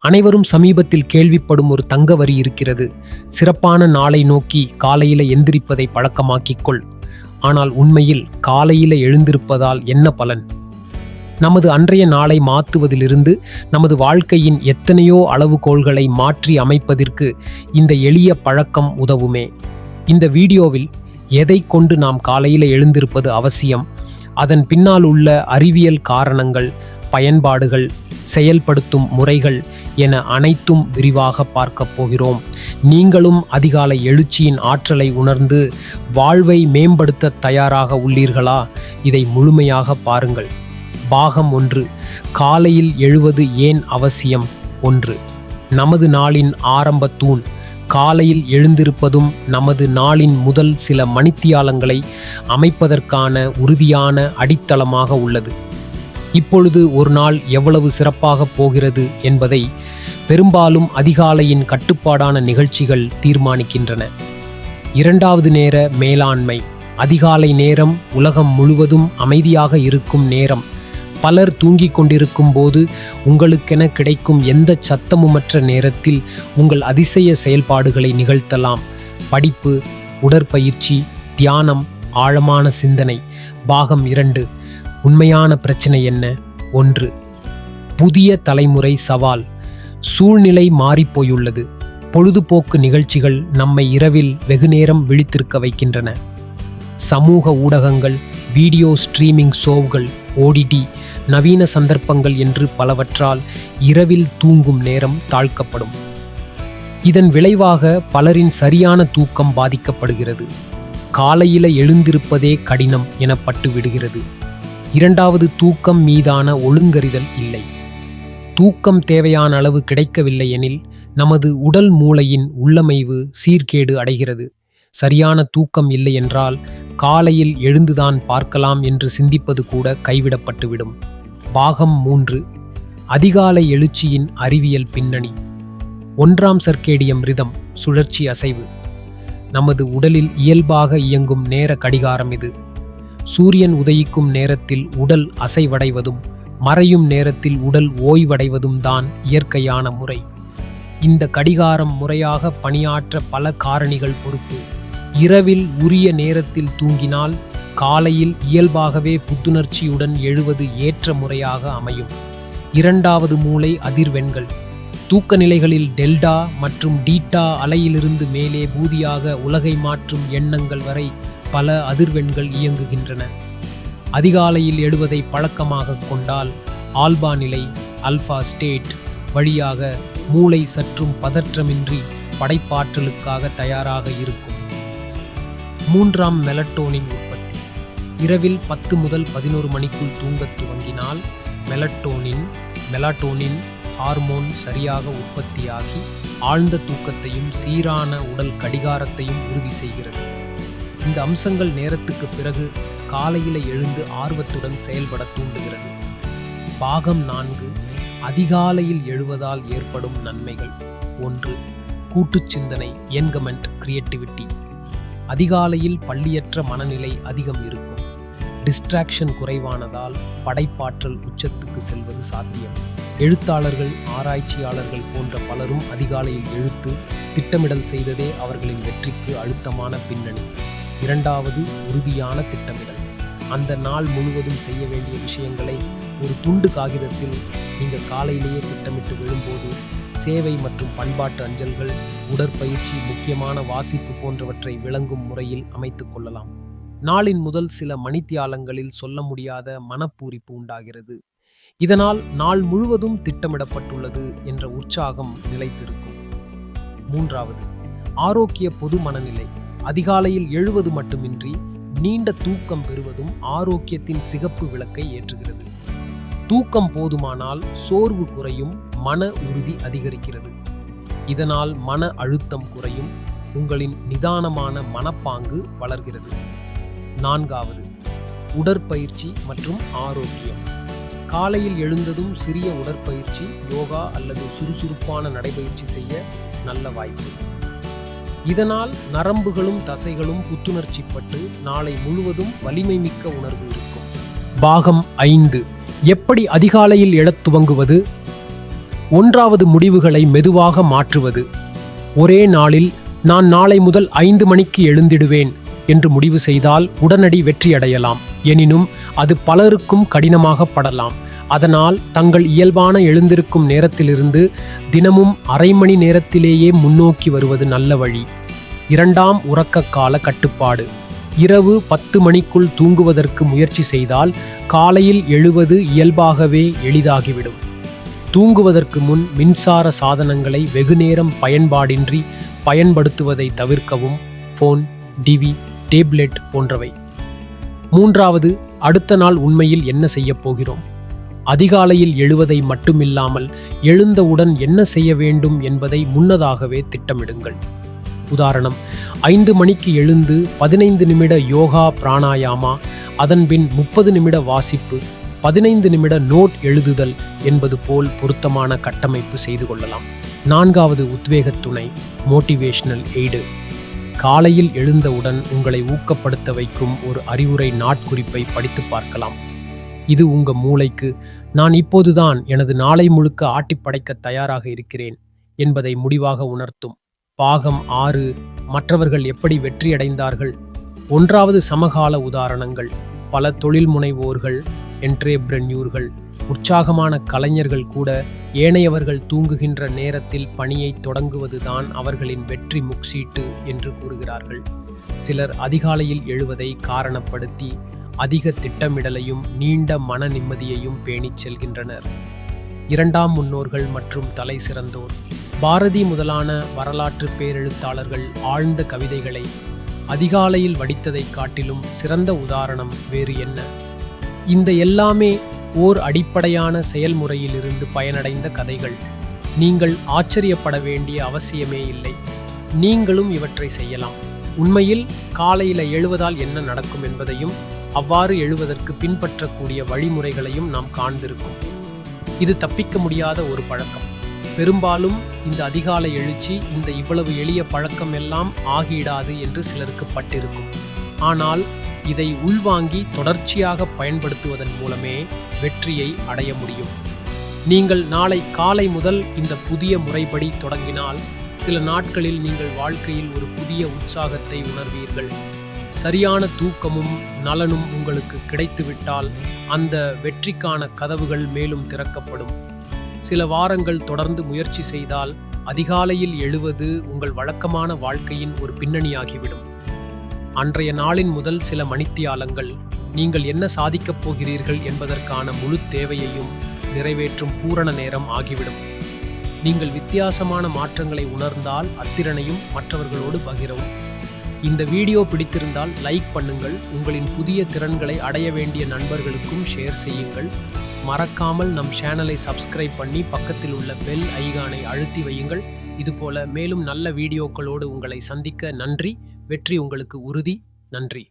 அனைவரும் சமீபத்தில் கேள்விப்படும் ஒரு தங்க வரி இருக்கிறது. சிறப்பான நாளை நோக்கி காலையில எந்திரிப்பதை பழக்கமாக்கிக்கொள். ஆனால் உண்மையில் காலையில எழுந்திருப்பதால் என்ன பலன்? நமது அன்றைய நாளை மாற்றுவதிலிருந்து நமது வாழ்க்கையின் எத்தனையோ அளவுகோல்களை மாற்றி அமைப்பதற்கு இந்த எளிய பழக்கம் உதவுமே. இந்த வீடியோவில் எதை கொண்டு நாம் காலையில எழுந்திருப்பது அவசியம்? அதன் பின்னால் உள்ள அறிவியல் காரணங்கள் பயன்பாடுகள் செயல்படுத்தும் முறைகள் என அனைத்தும் விரிவாக பார்க்கப் போகிறோம். நீங்களும் அதிகாலை எழுச்சியின் ஆற்றலை உணர்ந்து வாழ்வை மேம்படுத்த தயாராக உள்ளீர்களா? இதை முழுமையாக பாருங்கள். பாகம் ஒன்று. காலையில் எழுவது ஏன் அவசியம்? ஒன்று. நமது நாளின் ஆரம்ப தூண். காலையில் எழுந்திருப்பதும் நமது நாளின் முதல் சில மணித்தியாலங்களை அமைப்பதற்கான உறுதியான அடித்தளமாக உள்ளது. இப்பொழுது ஒரு நாள் எவ்வளவு சிறப்பாக போகிறது என்பதை பெரும்பாலும் அதிகாலையின் கட்டுப்பாடான நிகழ்ச்சிகள் தீர்மானிக்கின்றன. இரண்டாவது நேர மேலாண்மை அதிகாலை நேரம் உலகம் முழுவதும் அமைதியாக இருக்கும் நேரம். பலர் தூங்கிக் கொண்டிருக்கும் போது உங்களுக்கென கிடைக்கும் எந்த சத்தமுமற்ற நேரத்தில் உங்கள் அதிசய செயல்பாடுகளை நிகழ்த்தலாம். படிப்பு உடற்பயிற்சி தியானம் ஆழமான சிந்தனை. பாகம் இரண்டு உண்மையான பிரச்சனை என்ன? ஒன்று புதிய தலைமுறை சவால். சூழ்நிலை மாறிப்போயுள்ளது. பொழுதுபோக்கு நிகழ்ச்சிகள் நம்மை இரவில் வெகுநேரம் விழித்திருக்க வைக்கின்றன. சமூக ஊடகங்கள் வீடியோ ஸ்ட்ரீமிங் ஷோவ்கள் ஓடிடி நவீன சந்தர்ப்பங்கள் என்று பலவற்றால் இரவில் தூங்கும் நேரம் தாழ்க்கப்படும். இதன் விளைவாக பலரின் சரியான தூக்கம் பாதிக்கப்படுகிறது. காலையில எழுந்திருப்பதே கடினம் எனப்பட்டு விடுகிறது. இரண்டாவது தூக்கம் மீதான ஒழுங்கறிதல் இல்லை. தூக்கம் தேவையான அளவு கிடைக்கவில்லை எனில் நமது உடல் மூளையின் உள்ளமைவு சீர்கேடு அடைகிறது. சரியான தூக்கம் இல்லை என்றால் காலையில் எழுந்துதான் பார்க்கலாம் என்று சிந்திப்பது கூட கைவிடப்பட்டுவிடும். பாகம் மூன்று அதிகாலை எழுச்சியின் அறிவியல் பின்னணி. ஒன்றாம் சர்க்கேடியம் ரிதம் சுழற்சி அசைவு. நமது உடலில் இயல்பாக இயங்கும் நேர கடிகாரம் இது. சூரியன் உதயிக்கும் நேரத்தில் உடல் அசைவடைவதும் மறையும் நேரத்தில் உடல் ஓய்வடைவதும் தான் இயற்கையான முறை. இந்த கடிகாரம் முறையாக பணியாற்ற பல காரணிகள் பொறுப்பு. இரவில் உரிய நேரத்தில் தூங்கினால் காலையில் இயல்பாகவே புத்துணர்ச்சியுடன் எழுவது ஏற்ற முறையாக அமையும். இரண்டாவது மூளை அதிர்வெண்கள். தூக்க நிலைகளில் டெல்டா மற்றும் டீட்டா அலையிலிருந்து மேலே பூதியாக உலகை மாற்றும் எண்ணங்கள் வரை பல அதிர்வெண்கள் இயங்குகின்றன. அதிகாலையில் எழுவதை பழக்கமாக கொண்டால் ஆல்பா நிலை அல்பா ஸ்டேட் வழியாக மூளை சற்றும் பதற்றமின்றி படைப்பாற்றலுக்காக தயாராக இருக்கும். மூன்றாம் மெலட்டோனின் உற்பத்தி. இரவில் பத்து முதல் பதினோரு மணிக்குள் தூங்கத் துவங்கினால் மெலட்டோனின் மெலாட்டோனின் ஹார்மோன் சரியாக உற்பத்தியாகி ஆழ்ந்த தூக்கத்தையும் சீரான உடல் கடிகாரத்தையும் உறுதி செய்கிறது. இந்த அம்சங்கள் நேரத்துக்கு பிறகு காலையில எழுந்து ஆர்வத்துடன் செயல்பட தூண்டுகிறது. பாகம் நான்கு அதிகாலையில் எழுவதால் ஏற்படும் நன்மைகள். ஒன்று கூட்டுச் சிந்தனை என்கமெண்ட் கிரியேட்டிவிட்டி. அதிகாலையில் பள்ளியற்ற மனநிலை அதிகம் இருக்கும். டிஸ்ட்ராக்ஷன் குறைவானதால் படைப்பாற்றல் உச்சத்துக்கு செல்வது சாத்தியம். எழுத்தாளர்கள் ஆராய்ச்சியாளர்கள் போன்ற பலரும் அதிகாலையில் எழுத்து திட்டமிடல் செய்ததே அவர்களின் வெற்றிக்கு அழுத்தமான பின்னணி. இரண்டாவது உறுதியான திட்டமிடல். அந்த நாள் முழுவதும் செய்ய வேண்டிய விஷயங்களை ஒரு துண்டு காகிதத்தில் நீங்கள் காலையிலேயே திட்டமிட்டு விழும்போது சேவை மற்றும் பண்பாட்டு அஞ்சல்கள் உடற்பயிற்சி முக்கியமான வாசிப்பு போன்றவற்றை விளங்கும் முறையில் அமைத்துக் கொள்ளலாம். நாளின் முதல் சில மணித்தியாலங்களில் சொல்ல முடியாத மனப்பூரிப்பு உண்டாகிறது. இதனால் நாள் முழுவதும் திட்டமிடப்பட்டுள்ளது என்ற உற்சாகம் நிலைத்திருக்கும். மூன்றாவது ஆரோக்கிய பொது மனநிலை. அதிகாலையில் எழுவது மட்டுமின்றி நீண்ட தூக்கம் பெறுவதும் ஆரோக்கியத்தின் சிகப்பு விளக்கை ஏற்றுகிறது. தூக்கம் போதுமானால் சோர்வு குறையும் மன உறுதி அதிகரிக்கிறது. இதனால் மன அழுத்தம் குறையும் உங்களின் நிதானமான மனப்பாங்கு வளர்கிறது. நான்காவது உடற்பயிற்சி மற்றும் ஆரோக்கியம். காலையில் எழுந்ததும் சிறிய உடற்பயிற்சி யோகா அல்லது சுறுசுறுப்பான நடைபயிற்சி செய்ய நல்ல வாய்ப்பு. இதனால் நரம்புகளும் தசைகளும் புத்துணர்ச்சிப்பட்டு நாளை முழுவதும் வலிமை மிக்க உணர்வு இருக்கும். பாகம் ஐந்து. எப்படி அதிகாலையில் எழத் துவங்குவது? ஒன்றாவது முடிவுகளை மெதுவாக மாற்றுவது. ஒரே நாளில் நான் நாளை முதல் ஐந்து மணிக்கு எழுந்திடுவேன் என்று முடிவு செய்தால் உடனடி வெற்றியடையலாம். எனினும் அது பலருக்கும் கடினமாக படலாம். அதனால் தங்கள் இயல்பான எழுந்திருக்கும் நேரத்திலிருந்து தினமும் அரை மணி நேரத்திலேயே முன்னோக்கி வருவது நல்ல வழி. இரண்டாம் உறக்க கால கட்டுப்பாடு. இரவு பத்து மணிக்குள் தூங்குவதற்கு முயற்சி செய்தால் காலையில் எழுவது இயல்பாகவே எளிதாகிவிடும். தூங்குவதற்கு முன் மின்சார சாதனங்களை வெகுநேரம் பயன்பாடின்றி பயன்படுத்துவதை தவிர்க்கவும் ஃபோன் டிவி டேப்லெட் போன்றவை. மூன்றாவது அடுத்த நாள் உண்மையில் என்ன செய்யப் போகிறோம்? அதிகாலையில் எழுவதை மட்டுமில்லாமல் எழுந்தவுடன் என்ன செய்ய வேண்டும் என்பதை முன்னதாகவே திட்டமிடுங்கள். உதாரணம் ஐந்து மணிக்கு எழுந்து பதினைந்து நிமிட யோகா பிராணாயாமா அதன்பின் முப்பது நிமிட வாசிப்பு பதினைந்து நிமிட நோட் எழுதுதல் என்பது போல் பொருத்தமான கட்டமைப்பு செய்து கொள்ளலாம். நான்காவது உத்வேக துணை மோட்டிவேஷனல் எய்டு. காலையில் எழுந்தவுடன் உங்களை ஊக்கப்படுத்த வைக்கும் ஒரு அறிவுரை நாட்குறிப்பை படித்து பார்க்கலாம். இது உங்க மூளைக்கு. நான் இப்போதுதான் எனது நாளை முழுக்க ஆட்டிப்படைக்க தயாராக இருக்கிறேன் என்பதை முடிவாக உணர்த்தும். பாகம் ஆறு மற்றவர்கள் எப்படி வெற்றியடைந்தார்கள் ஒன்றாவது சமகால உதாரணங்கள். பல தொழில் முனைவோர்கள் என்ட்ரேப்ரன்யூர்கள் உற்சாகமான கலைஞர்கள் கூட ஏனையவர்கள் தூங்குகின்ற நேரத்தில் பணியை தொடங்குவதுதான் அவர்களின் வெற்றி முக்சீட்டு என்று கூறுகிறார்கள். சிலர் அதிகாலையில் எழுவதை காரணப்படுத்தி அதிக திட்டமிடலையும் நீண்ட மன நிம்மதியையும் பேணிச் செல்கின்றனர். இரண்டாம் முன்னோர்கள் மற்றும் தலை சிறந்தோர். பாரதி முதலான வரலாற்று பேரெழுத்தாளர்கள் ஆழ்ந்த கவிதைகளை அதிகாலையில் வடித்ததைக் காட்டிலும் சிறந்த உதாரணம் வேறு என்ன? இந்த எல்லாமே ஓர் அடிப்படையான செயல்முறையிலிருந்து பயனடைந்த கதைகள். நீங்கள் ஆச்சரியப்பட வேண்டிய அவசியமே இல்லை. நீங்களும் இவற்றை செய்யலாம். உண்மையில் காலையில எழுவதால் என்ன நடக்கும் என்பதையும் அவ்வாறு எழுவதற்கு பின்பற்றக்கூடிய வழிமுறைகளையும் நாம் காண்ந்திருக்கும் இது தப்பிக்க முடியாத ஒரு பழக்கம். பெரும்பாலும் இந்த அதிகாலை எழுச்சி இந்த இவ்வளவு எளிய பழக்கம் எல்லாம் ஆகிடாது என்று சிலருக்கு பட்டிருக்கும். ஆனால் இதை உள்வாங்கி தொடர்ச்சியாக பயன்படுத்துவதன் மூலமே வெற்றியை அடைய முடியும். நீங்கள் நாளை காலை முதல் இந்த புதிய முறைப்படி தொடங்கினால் சில நாட்களில் நீங்கள் வாழ்க்கையில் ஒரு புதிய உற்சாகத்தை உணர்வீர்கள். சரியான தூக்கமும் நலனும் உங்களுக்கு கிடைத்துவிட்டால் அந்த வெற்றிக்கான கதவுகள் மேலும் திறக்கப்படும். சில வாரங்கள் தொடர்ந்து முயற்சி செய்தால் அதிகாலையில் எழுவது உங்கள் வழக்கமான வாழ்க்கையின் ஒரு பின்னணியாகிவிடும். அன்றைய நாளின் முதல் சில மணித்தியாலங்கள் நீங்கள் என்ன சாதிக்கப் போகிறீர்கள் என்பதற்கான முழு தேவையையும் நிறைவேற்றும் பூரண நேரம் ஆகிவிடும். நீங்கள் வித்தியாசமான மாற்றங்களை உணர்ந்தால் அத்திறனையும் மற்றவர்களோடு பகிரவும். இந்த வீடியோ பிடித்திருந்தால் லைக் பண்ணுங்கள் உங்களின் புதிய திறன்களை அடைய வேண்டிய நண்பர்களுக்கும் ஷேர் செய்யுங்கள். மறக்காமல் நம் சேனலை சப்ஸ்கிரைப் பண்ணி பக்கத்தில் உள்ள பெல் ஐகானை அழுத்தி வையுங்கள். இதுபோல மேலும் நல்ல வீடியோக்களோடு உங்களை சந்திக்க நன்றி. வெற்றி உங்களுக்கு உறுதி. நன்றி.